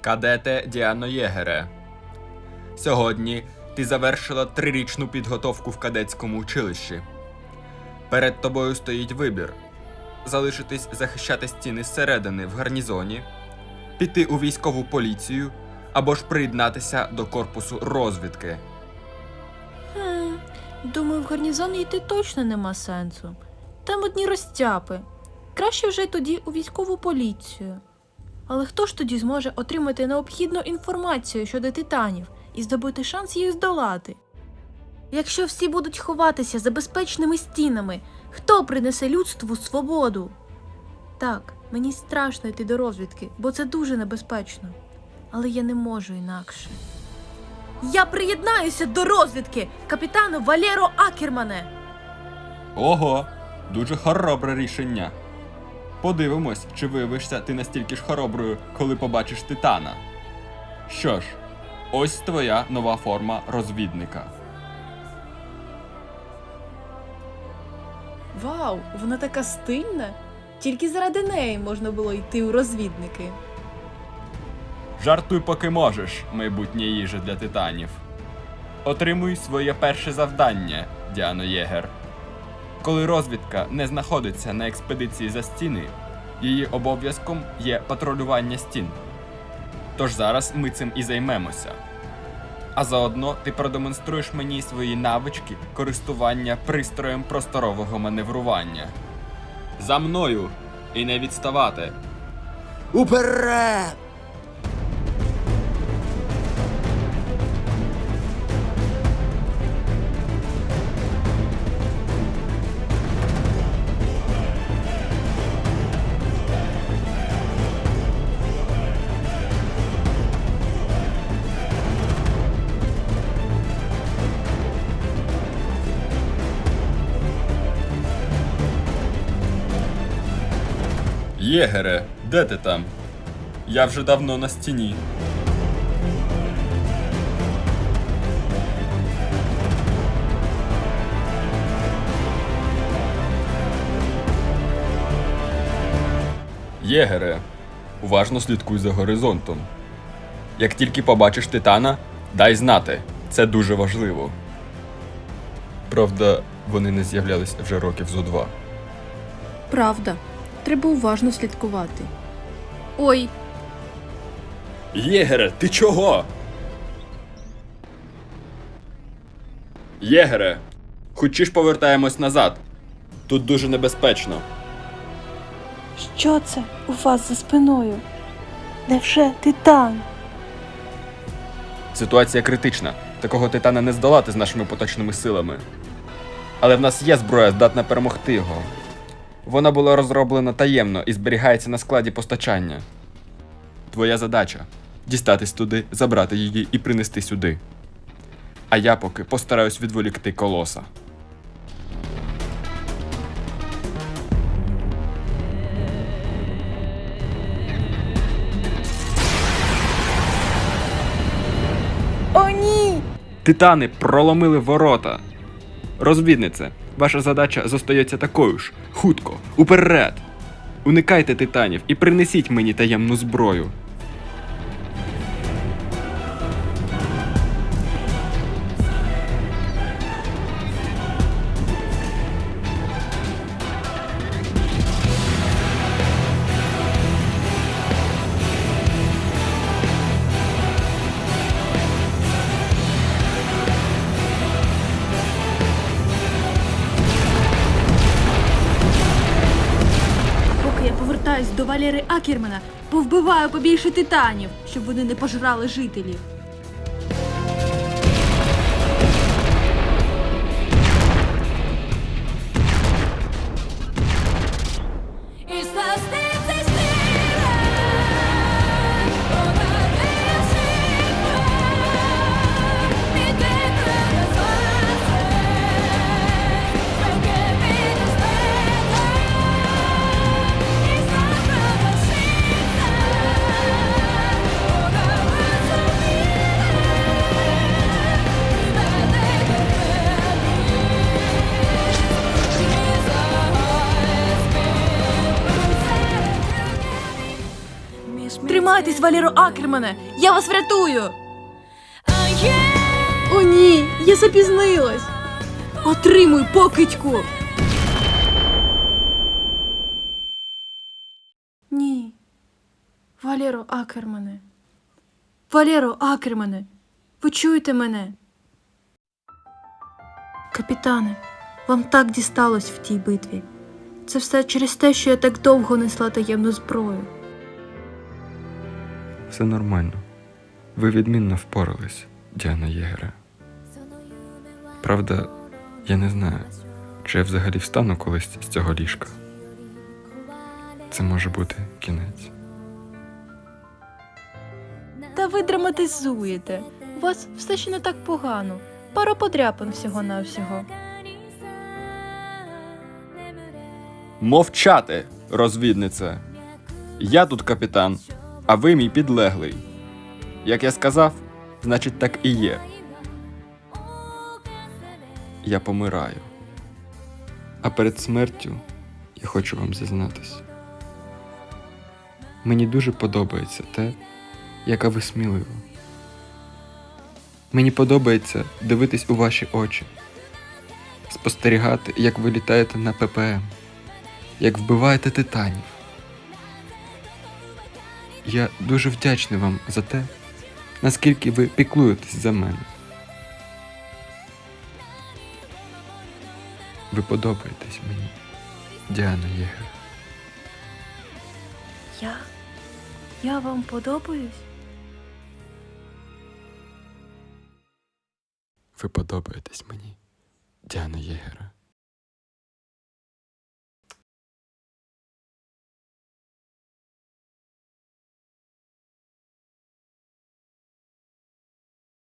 Кадете Діано Єгере. Сьогодні ти завершила трирічну підготовку в кадетському училищі. Перед тобою стоїть вибір: залишитись захищати стіни зсередини в гарнізоні, піти у військову поліцію або ж приєднатися до корпусу розвідки. Хм, думаю, в гарнізон йти точно нема сенсу. Там одні розтяпи. Краще вже тоді у військову поліцію. Але хто ж тоді зможе отримати необхідну інформацію щодо титанів і здобути шанс їх здолати? Якщо всі будуть ховатися за безпечними стінами, хто принесе людству свободу? Так, мені страшно йти до розвідки, бо це дуже небезпечно. Але я не можу інакше. Я приєднаюся до розвідки капітану Валєро Акермане. Ого, дуже хоробре рішення. Подивимось, чи виявишся ти настільки ж хороброю, коли побачиш титана. Що ж, ось твоя нова форма розвідника. Вау, вона така стильна. Тільки заради неї можна було йти у розвідники. Жартуй, поки можеш, майбутнє їжа для титанів. Отримуй своє перше завдання, Діано Єгер. Коли розвідка не знаходиться на експедиції за стіни, її обов'язком є патрулювання стін. Тож зараз ми цим і займемося. А заодно ти продемонструєш мені свої навички користування пристроєм просторового маневрування. За мною і не відставати. Уперед! Єгере, де ти там? Я вже давно на стіні. Єгере, уважно слідкуй за горизонтом. Як тільки побачиш титана, дай знати. Це дуже важливо. Правда, вони не з'являлись вже років зо два. Правда, треба уважно слідкувати. Ой, Єгере, ти чого? Єгере, хочеш повертаємось назад. Тут дуже небезпечно. Що це у вас за спиною? Невже титан? Ситуація критична. Такого титана не здолати з нашими поточними силами. Але в нас є зброя, здатна перемогти його. Вона була розроблена таємно і зберігається на складі постачання. Твоя задача дістатись туди, забрати її і принести сюди. А я поки постараюсь відволікти колоса. О, ні! Титани проломили ворота. Розвіднице, ваша задача зостається такою ж. Хутко, уперед! Уникайте титанів і принесіть мені таємну зброю. Я повертаюсь до Валери Акермана, повбиваю побільше титанів, щоб вони не пожрали жителів. Тримайтесь, Валєро Акермане! Я вас врятую! О, ні! Я запізнилась! Отримуй, покидьку! Ні. Валєро Акермане. Валєро Акермане. Ви чуєте мене? Капітане, вам так дісталось в тій битві. Це все через те, що я так довго несла таємну зброю. Все нормально. Ви відмінно впорались, Діана Єгере. Правда, я не знаю, чи я взагалі встану колись з цього ліжка. Це може бути кінець. Та ви драматизуєте. У вас все ще не так погано. Пара подряпин всього-навсього. Мовчати, розвіднице. Я тут капітан, а ви мій підлеглий. Як я сказав, значить так і є. Я помираю. А перед смертю я хочу вам зізнатись. Мені дуже подобається те, яка ви смілива. Мені подобається дивитись у ваші очі, спостерігати, як ви літаєте на ППМ, як вбиваєте титанів. Я дуже вдячний вам за те, наскільки ви піклуєтесь за мене. Ви подобаєтесь мені, Діана Єгер. Я? Я вам подобаюсь? Ви подобаєтесь мені, Діана Єгера.